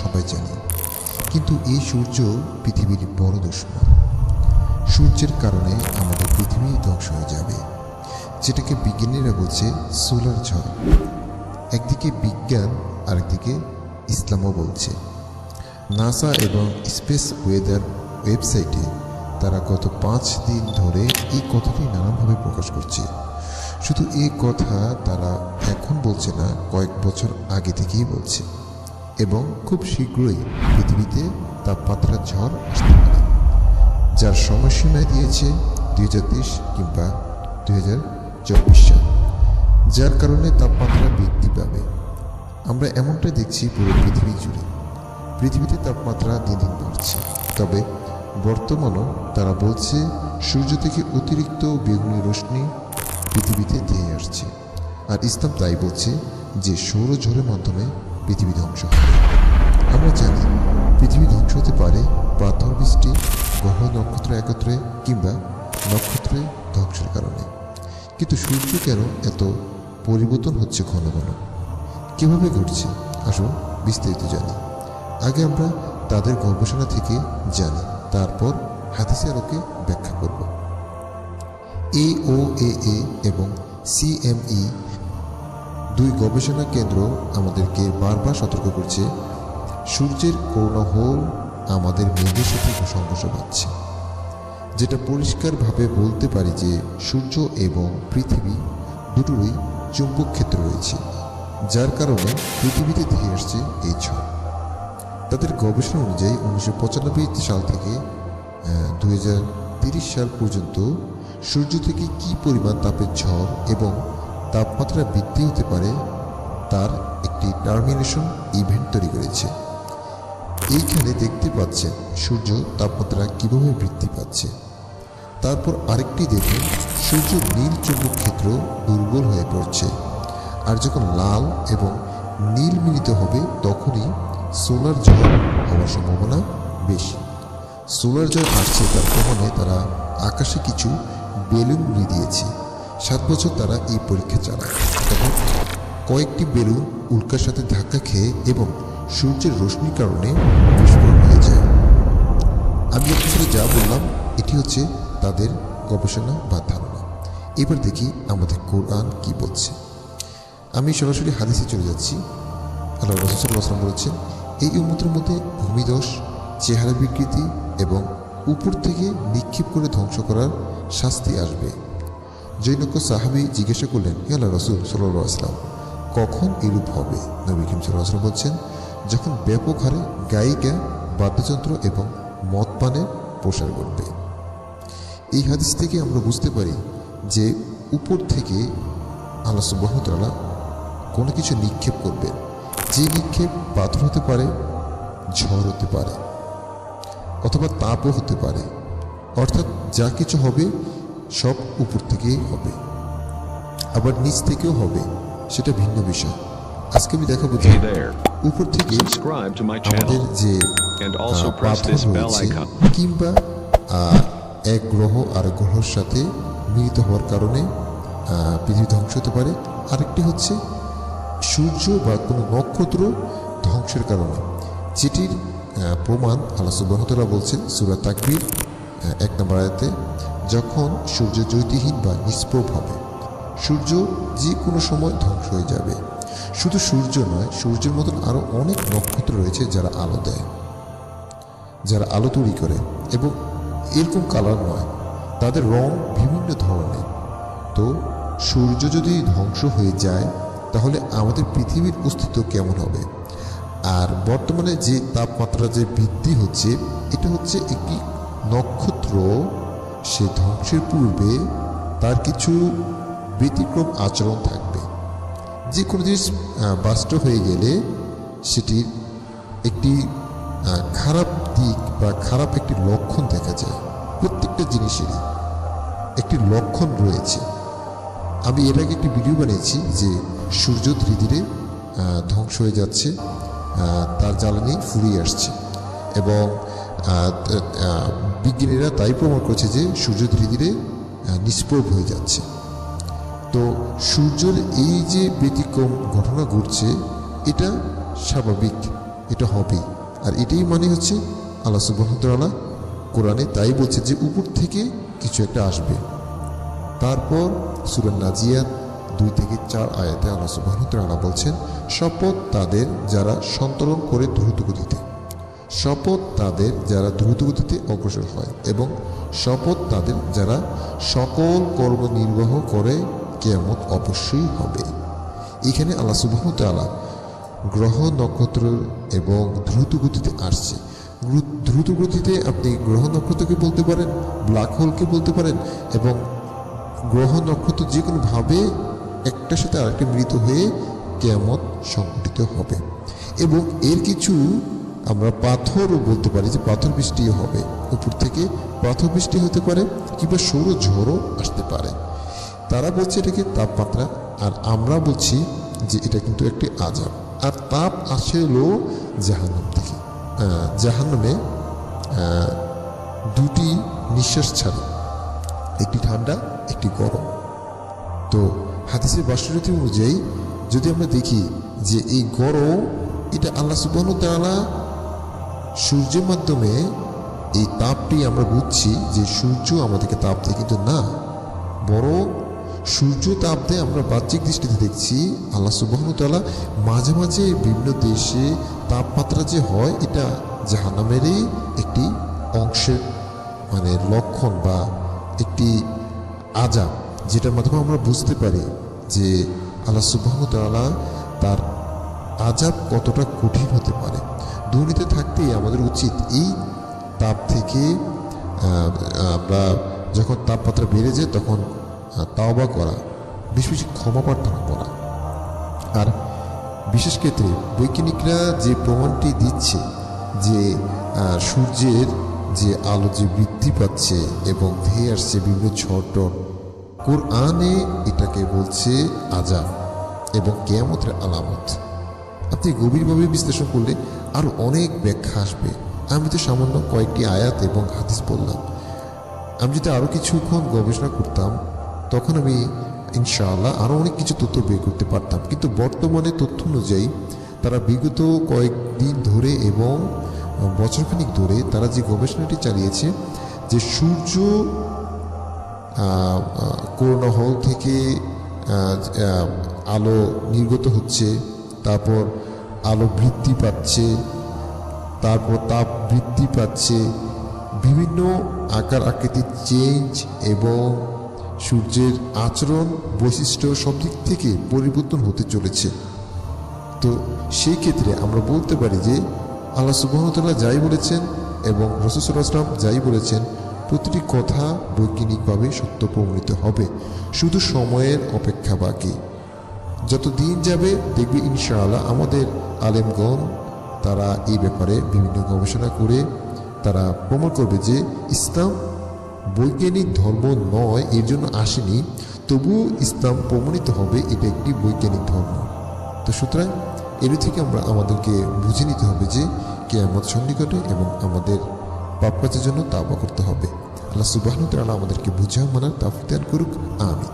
সবাই জানি। কিন্তু এই সূর্য পৃথিবীর বড় দুশ্মন। সূর্যের কারণে আমাদের পৃথিবী ধ্বংস হয়ে যাবে, যেটাকে বিজ্ঞানীরা বলছে সোলার ঝড়। একদিকে বিজ্ঞান, আরেকদিকে ইসলামও বলছে। নাসা এবং স্পেস ওয়েদার ওয়েবসাইটে তারা গত পাঁচ দিন ধরে এই কথাটি নানানভাবে প্রকাশ করছে। শুধু এই কথা তারা এখন বলছে না, কয়েক বছর আগে থেকেই বলছে। এবং খুব শীঘ্রই পৃথিবীতে তাপমাত্রার ঝড় আসতে পারে, যার সময়সীমা দিয়েছে দুই হাজার তেইশ কিংবা দুই হাজার চব্বিশ সাল, যার কারণে তাপমাত্রা বৃদ্ধি পাবে। আমরা এমনটা দেখছি পুরো পৃথিবী জুড়ে। পৃথিবীতে তাপমাত্রা দিন দিন বাড়ছে। তবে বর্তমানও তারা বলছে, সূর্য থেকে অতিরিক্ত বেগুনি রশ্মি পৃথিবীতে ধেয়ে আসছে। আর ইসলাম তাই বলছে যে সৌরঝড়ের মাধ্যমে পৃথিবী ধ্বংস হবে। আমরা জানি পৃথিবী ধ্বংস হতে পারে পাথর, বৃষ্টি, গ্রহ, নক্ষত্র একত্রে কিংবা নক্ষত্রে ধ্বংসের কারণে। কিন্তু সূর্য কেন এত পরিবর্তন হচ্ছে ঘন ঘন? কীভাবে ঘটছে? আসুন বিস্তারিত জানি। আগে আমরা তাদের গবেষণা থেকে জানি, তারপর হাদিসে আলোকে ব্যাখ্যা করব। এ ও এ এবং সিএমই দুই গবেষণা কেন্দ্র আমাদেরকে বারবার সতর্ক করছে। সূর্যের করোনা হোল আমাদের মেঘের সাথে সংঘর্ষ পাচ্ছে। যেটা পরিষ্কারভাবে বলতে পারি যে সূর্য এবং পৃথিবী দুটোরই চুম্বক ক্ষেত্র রয়েছে, যার কারণে পৃথিবীতে ধেয়ে আসছে এই ঝড়। তাদের গবেষণা অনুযায়ী উনিশশো পঁচানব্বই সাল থেকে দুই সাল পর্যন্ত সূর্য থেকে কী পরিমাণ তাপের ঝড় এবং তাপমাত্রা বৃদ্ধি হতে পারে, তার একটি টার্মিনেশন ইভেন্ট তৈরি করেছে। এইখানে দেখতে পাচ্ছেন সূর্য তাপমাত্রা কীভাবে বৃদ্ধি পাচ্ছে। তারপর আরেকটি দেখুন সূর্য নীল চুম্বক ক্ষেত্র দুর্বল হয়ে পড়ছে। আর যখন লাল এবং নীল মিলিত হবে, তখনই সোলার ঝড় হওয়ার সম্ভাবনা বেশি। সোলার ঝড় আসছে, তার প্রমাণে তারা আকাশে কিছু বেলুন উড়িয়ে দিয়েছে। সাত বছর তারা এই পরীক্ষা চালায়। তখন কয়েকটি বেলুন উল্কার সাথে ধাক্কা খেয়ে এবং সূর্যের রশ্মির কারণে বিস্ফোরণ হয়ে যায়। আমি আপনাদের যা বললাম, এটি হচ্ছে তাদের গবেষণা বা ধারণা। এবার দেখি আমাদের কোরআন কি বলছে। আমি সরাসরি হাদিসে চলে যাচ্ছি। আল্লাহ বলেছেন, এই উন্মতের মধ্যে ভূমিদশ চেহারা বিকৃতি এবং উপর থেকে নিক্ষেপ করে ধ্বংস করার শাস্তি আসবে। জৈনক সাহাবি জিজ্ঞাসা করলেন, হে আল্লাহ রসুল সাল্লাহ আসলাম কখন এরূপ হবে? নবী করিম সাল্লাহ আসলাম বলছেন, যখন ব্যাপক হারে গায়িকা, বাদ্যযন্ত্র এবং মদ পানের প্রসার ঘটবে। এই হাদিস থেকে আমরা বুঝতে পারি যে উপর থেকে আল্লাহ সুবাহতালা কোনো কিছু নিক্ষেপ করবে। যে নিক্ষেপ পাথর হতে পারে, ঝড় হতে পারে, অথবা তাপও হতে পারে। অর্থাৎ যা কিছু হবে সব উপর থেকেই হবে। আবার নিচ থেকেও হবে সেটা ভিন্ন বিষয়। আজকে আমি দেখাবো যে উপর থেকে আমাদের যে পাথর রয়েছে কিংবা এক গ্রহ আর গ্রহের সাথে মিলিত হওয়ার কারণে পৃথিবী ধ্বংস হতে পারে। আরেকটি হচ্ছে সূর্য বা কোনো নক্ষত্র ধ্বংসের কারণে। যেটির প্রমাণ আল্লাহ সুবাহতলা বলছেন সুরা তাকবির এক নম্বর আয়াতে। যখন সূর্য জ্যোতিহীন বা নিষ্প্রভ হবে, সূর্য যে কোনো সময় ধ্বংস হয়ে যাবে। শুধু সূর্য নয়, সূর্যের মতন আরও অনেক নক্ষত্র রয়েছে যারা আলো দেয়, যারা আলো তৈরি করে এবং এরকম কালার নয়, তাদের রং বিভিন্ন ধরনের। তো সূর্য যদি ধ্বংস হয়ে যায়, তাহলে আমাদের পৃথিবীর অস্তিত্ব কেমন হবে? আর বর্তমানে যে তাপমাত্রা যে বৃদ্ধি হচ্ছে, এটা হচ্ছে একটি নক্ষত্র সে ধ্বংসের পূর্বে তার কিছু ব্যতিক্রম আচরণ থাকবে। যে কোনো জিনিস আহ, বাস্তব হয়ে গেলে সেটির একটি খারাপ দিক বা খারাপ একটি লক্ষণ দেখা যায়। প্রত্যেকটা জিনিসেরই একটি লক্ষণ রয়েছে। আমি এর আগে একটি ভিডিও বানিয়েছি যে সূর্য ধীরে ধীরে ধ্বংস হয়ে যাচ্ছে তার জ্বালানি ফুরিয়ে আসছে এবং বিজ্ঞানীরা তাই প্রমাণ করেছে যে সূর্য ধীরে ধীরে নিষ্প্রভ হয়ে যাচ্ছে। তো সূর্যের এই যে ব্যতিক্রম ঘটনা ঘটছে, এটা স্বাভাবিক, এটা হবে আর এটাই মানে হচ্ছে আল্লাহ সুবাহতাল্লাহ কোরআনে তাই বলছে যে উপর থেকে কিছু একটা আসবে। তারপর সুরেন নাজিয়াত দুই থেকে চার আয়াতে আল্লাহ সুবাহতাল্লাহ বলছেন শপথ তাদের যারা সন্তরণ করে দ্রুত গতিতে। শপথ তাদের যারা দ্রুত গতিতে অগ্রসর হয় এবং শপথ তাদের যারা সকল কর্ম নির্বাহ করে কেয়ামত অবশ্যই হবে। এখানে আল্লাহ সুবাহতাল্লাহ গ্রহ নক্ষত্র এবং দ্রুত গতিতে আসছে। গ্রু- দ্রুত গতিতে আপনি গ্রহ নক্ষত্রকে বলতে পারেন, ব্ল্যাক হোলকে বলতে পারেন এবং গ্রহ নক্ষত্র যে কোনোভাবে একটার সাথে আরেকটা মিলিত হয়ে কেয়ামত সংঘটিত হবে। এবং এর কিছু আমরা পাথরও বলতে পারি যে পাথর বৃষ্টিও হবে। উপর থেকে পাথর বৃষ্টি হতে পারে কিংবা সৌর ঝড়ও আসতে পারে। তারা বলছে এটাকে তাপমাত্রা? আর আমরা বলছি যে এটা কিন্তু একটি আজাব। আর তাপ আসে হলো জাহান্নাম থেকে। জাহান্নামে দুটি নিঃশ্বাস ছাড়ে। একটি ঠান্ডা, একটি গরম। তো হাদিসের বাস্তবতি অনুযায়ী যদি আমরা দেখি যে এই গরম, এটা আল্লাহ সুবাহ তাআলা সূর্যের মাধ্যমে এই তাপটি আমরা বুঝছি যে সূর্য আমাদেরকে তাপ দেয়, কিন্তু না। বরং সূর্য তাপ দেয় আমরা বাহ্যিক দৃষ্টিতে দেখছি, আল্লাহ সুবাহতাল্লাহ মাঝে মাঝে বিভিন্ন দেশে তাপমাত্রা যে হয়, এটা জাহান্নামেরই একটি অংশের মানে লক্ষণ বা একটি আজাব, যেটার মাধ্যমে আমরা বুঝতে পারি যে আল্লাহ সুবাহতাল্লাহ তার আজাব কতটা কঠিন হতে পারে। দুর্নীতি থাকতেই আমাদের উচিত এই তাপ থেকে আমরা যখন তাপমাত্রা বেড়ে যায় তখন তাওবা করা বেশি বেশি ক্ষমা প্রার্থনা করা। আর বিশেষ ক্ষেত্রে বৈজ্ঞানিকরা যে প্রমাণটি দিচ্ছে যে সূর্যের যে আলো যে বৃদ্ধি পাচ্ছে এবং ধেয়ে আসছে বিভিন্ন ঝড় টড় কোরআনে এটাকে বলছে আজাব এবং কেয়ামতের আলামত। আপনি গভীরভাবে বিশ্লেষণ করলে আরও অনেক ব্যাখ্যা আসবে। আমি তো সামান্য কয়েকটি আয়াত এবং হাদিস বললাম। আমি যদি আরও কিছুক্ষণ গবেষণা করতাম, তখন আমি ইনশাআল্লাহ আরও অনেক কিছু তথ্য বের করতে পারতাম। কিন্তু বর্তমানে তথ্য অনুযায়ী তারা বিগত কয়েকদিন ধরে এবং বছরখানিক ধরে তারা যে গবেষণাটি চালিয়েছে, যে সূর্য করোনা হল থেকে আলো নির্গত হচ্ছে, তারপর আলো বৃদ্ধি পাচ্ছে তারপর তাপ বৃদ্ধি পাচ্ছে, বিভিন্ন আকার আকৃতির চেঞ্জ এবং সূর্যের আচরণ, বৈশিষ্ট্য সব দিক থেকে পরিবর্তন হতে চলেছে। তো সেই ক্ষেত্রে আমরা বলতে পারি যে, আল্লাহ সুবাহতাল্লাহ যাই বলেছেন এবং রসুসুল্লাহাম যাই বলেছেন, প্রতিটি কথা বৈজ্ঞানিকভাবে সত্য প্রমাণিত হবে। শুধু সময়ের অপেক্ষা বাকি। যত দিন যাবে দেখবে ইনশাআল্লাহ আমাদের আলেমগণ, তারা এই ব্যাপারে বিভিন্ন গবেষণা করে তারা প্রমাণ করবে যে ইসলাম বৈজ্ঞানিক ধর্ম নয়, এর জন্য আসেনি। তবুও ইসলাম প্রমাণিত হবে, এটা একটি বৈজ্ঞানিক ধর্ম। তো সুতরাং এর থেকে আমরা আমাদেরকে বুঝে নিতে হবে যে কেয়ামত সন্নিকটে এবং আমাদের পাপ কাজের জন্য তাওবা করতে হবে। আল্লাহ সুবাহন আমাদেরকে বুঝা মানার তাফিদান করুক। আমি